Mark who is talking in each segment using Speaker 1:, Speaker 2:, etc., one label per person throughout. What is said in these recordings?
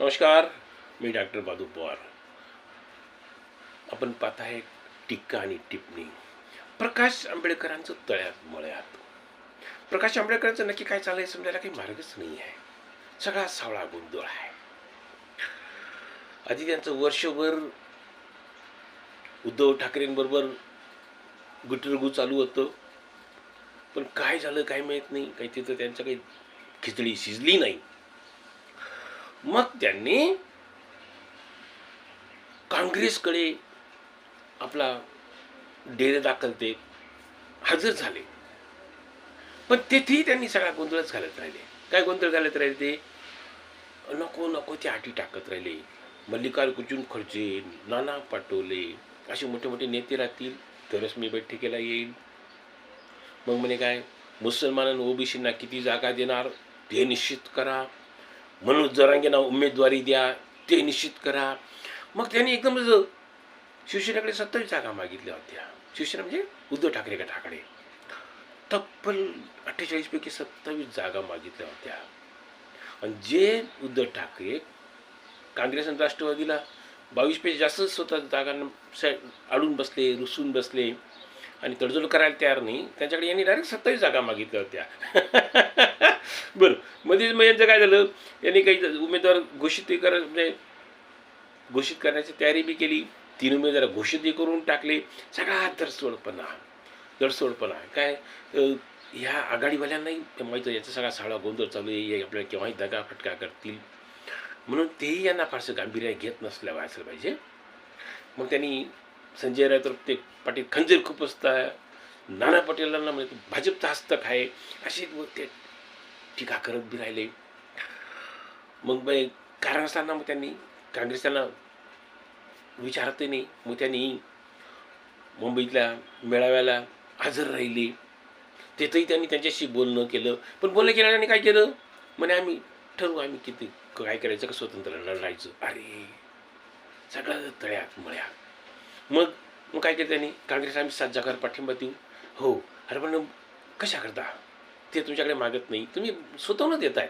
Speaker 1: नमस्कार मी डॉक्टर बादू पवार. आपण पाहत आहे टीका आणि टिप्पणी. प्रकाश आंबेडकरांचं तळ्यात मळ्यात. प्रकाश आंबेडकरांचं नक्की काय चाललंय समजायला काही मार्गच नाही आहे. सगळा सावळा गोंधळ आहे. आधी त्यांचं वर्षभर उद्धव ठाकरेंबरोबर गुटरगू चालू होतं. पण काय झालं काय माहीत नाही. काही तिथं त्यांचं काही खिचडी शिजली नाही. मग त्यांनी काँग्रेसकडे आपला डेरे दाखल ते हजर झाले. पण तेथेही त्यांनी सगळा गोंधळच घालत राहिले. काय गोंधळ घालत राहिले ते? नको नको ते आटी टाकत राहिले. मल्लिकार्जुन खडसे नाना पाटोले असे मोठे मोठे नेते राहतील. तरच मी बैठकीला येईल. मग म्हणे काय? मुसलमानांना ओबीसींना किती जागा देणार? ते निश्चित करा. मनोज जरांगेंना उमेदवारी द्या ते निश्चित करा. मग त्यांनी एकदमच शिवसेनेकडे सत्तावीस जागा मागितल्या होत्या. शिवसेना म्हणजे उद्धव ठाकरे गटाकडे तब्बल अठ्ठेचाळीसपैकी सत्तावीस जागा मागितल्या होत्या. आणि जे उद्धव ठाकरे काँग्रेस आणि राष्ट्रवादीला बावीसपैकी जास्त स्वतः जागांना सा- अडून बसले रुसून बसले आणि तडजोड करायला तयार नाही त्यांच्याकडे यांनी डायरेक्ट सत्तावीस जागा मागितल्या होत्या. बरं. मध्येच मग यांचं काय झालं? यांनी काही उमेदवार घोषित कर म्हणजे घोषित करण्याची तयारी बी केली. तीन उमेदवार घोषितही करून टाकले. सगळा दरसोडपणा दरसोडपणा काय? ह्या आघाडीवाल्यांनाही ते माहीत याचा सगळा साळा गोंधळ चालू आहे. आपल्याला केव्हाही दगा फटका करतील. म्हणून तेही यांना फारसं गांभीर्य घेत नसल्या व्हायचं पाहिजे. मग त्यांनी संजय राऊत ते पाटील खंजीर खूप असतं नाना पटेलांना म्हणजे भाजपचा हस्तक आहे. असे ते टीका करत बी राहिले. मग बाई कारण असताना मग त्यांनी काँग्रेस त्यांना नाही. मग त्यांनी मुंबईतल्या मेळाव्याला हजर राहिली. तिथंही त्यांनी त्यांच्याशी बोलणं केलं. पण बोलणं केल्याने काय केलं? म्हणे आम्ही ठरवू आम्ही किती काय करायचं का स्वतंत्र लढायचं? अरे सगळं तळ्यात मळ्या मग मग काय केलं त्यांनी? काँग्रेस आम्ही सात जागावर पाठिंबा देऊ? हो. अरे पण कशा करता? ते तुमच्याकडे मागत नाही. तुम्ही स्वतःहून देत आहेत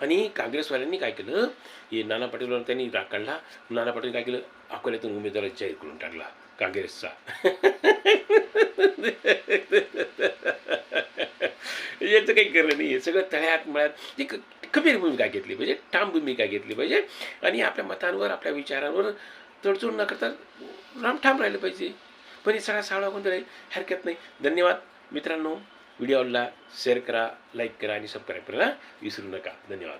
Speaker 1: आणि काँग्रेसवाल्यांनी काय केलं? हे नाना पाटीलवर त्यांनी राग काढला. नाना पाटील काय केलं? अकोल्यातून उमेदवार जाहीर करून टाकला. काँग्रेसचा. याचं काही करणं नाही आहे सगळं तळ्यात मळ्यात. ती क- खबीर भूमिका घेतली पाहिजे. ठाम भूमिका घेतली पाहिजे. आणि आपल्या मतांवर आपल्या विचारांवर तडजोड न करता राम ठाम राहिलं पाहिजे. पण हे सगळा सावळा कोणतं राहील हरकत नाही. धन्यवाद मित्रांनो. व्हिडिओला शेअर करा लाईक करा आणि सबस्क्राईब करायला विसरू नका धन्यवाद